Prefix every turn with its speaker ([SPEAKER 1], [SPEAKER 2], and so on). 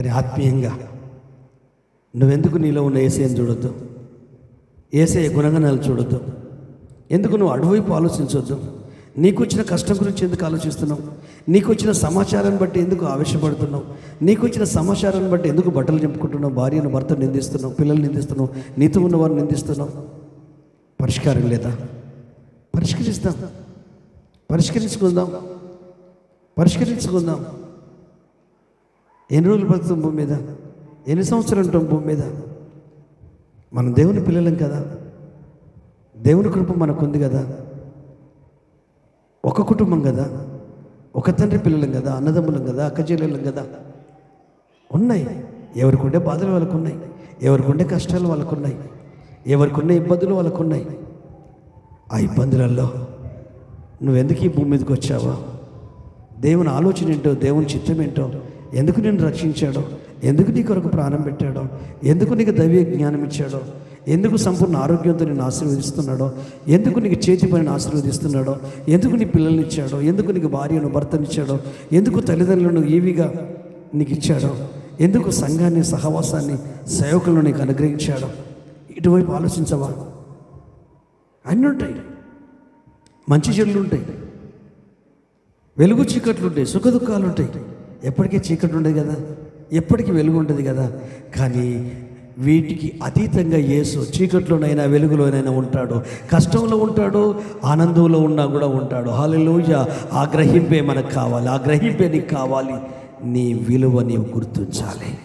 [SPEAKER 1] మరి ఆత్మీయంగా. నువ్వెందుకు నీలో ఉన్న ఏసీని చూడొద్దు? ఏసే గుణగణాలు చూడొద్దు. ఎందుకు నువ్వు అటువైపు ఆలోచించవద్దు నీకు వచ్చిన కష్టం గురించి ఎందుకు ఆలోచిస్తున్నావు? నీకు వచ్చిన సమాచారాన్ని బట్టి ఎందుకు ఆవేశపడుతున్నావు? నీకు వచ్చిన సమాచారాన్ని బట్టి ఎందుకు బట్టలు చెప్పుకుంటున్నావు భార్యను భర్త నిందిస్తున్నావు? పిల్లల్ని నిందిస్తున్నావు? నీతో ఉన్నవారు నిందిస్తున్నావు? పరిష్కారం లేదా? పరిష్కరిస్తాం. పరిష్కరించుకుందాం. పరిష్కరించుకుందాం. ఎన్ని రోజులు బ్రతుకుతాం భూమి మీద? ఎన్ని సంవత్సరాలు ఉంటాం భూమి మీద? మనం దేవుని పిల్లలం కదా. దేవుని కృప మనకుంది కదా. ఒక కుటుంబం కదా. ఒక తండ్రి పిల్లలం కదా. అన్నదమ్ములం కదా. అక్కచెల్లెలం కదా. ఉన్నాయి. ఎవరికి ఉండే బాధలు వాళ్ళకు ఉన్నాయి ఎవరికి ఉండే కష్టాలు వాళ్ళకు ఉన్నాయి ఎవరికి ఉన్న ఇబ్బందులు వాళ్ళకు ఉన్నాయి ఆ ఇబ్బందులలో నువ్వెందుకు ఈ భూమి మీదకి వచ్చావో? దేవుని ఆలోచన ఏంటో దేవుని చిత్తం ఏంటో ఎందుకు నిన్ను రక్షించాడో? ఎందుకు నీ కొరకు ప్రాణం పెట్టాడో? ఎందుకు నీకు దైవ జ్ఞానం ఇచ్చాడో? ఎందుకు సంపూర్ణ ఆరోగ్యంతో నేను ఆశీర్వదిస్తున్నాడో? ఎందుకు నీకు చేతి పనిని ఆశీర్వదిస్తున్నాడో? ఎందుకు నీ పిల్లల్ని ఇచ్చాడో? ఎందుకు నీకు భార్యను భర్తనిచ్చాడో ఎందుకు తల్లిదండ్రులను ఈవిగా నీకు ఇచ్చాడో? ఎందుకు సంఘాన్ని సహవాసాన్ని సేవకులను నీకు అనుగ్రహించాడో? ఇటువైపు ఆలోచించవా? అన్నీ ఉంటాయి. మంచి చెడులు ఉంటాయి. వెలుగు చీకట్లు ఉంటాయి. సుఖ దుఃఖాలు ఉంటాయి. ఎప్పటికీ చీకటి ఉండదు కదా? ఎప్పటికీ వెలుగు ఉంటుంది కదా? కానీ వీటికి అతీతంగా యేసు చీకట్లోనైనా వెలుగులోనైనా ఉంటాడు. కష్టంలో ఉంటాడు ఆనందంలో ఉన్నా కూడా ఉంటాడు. హాలెలూయ ఆ గ్రహింపే మనకు కావాలి. ఆ గ్రహింపే నీకు కావాలి. నీ విలువ నీవు గుర్తించాలి.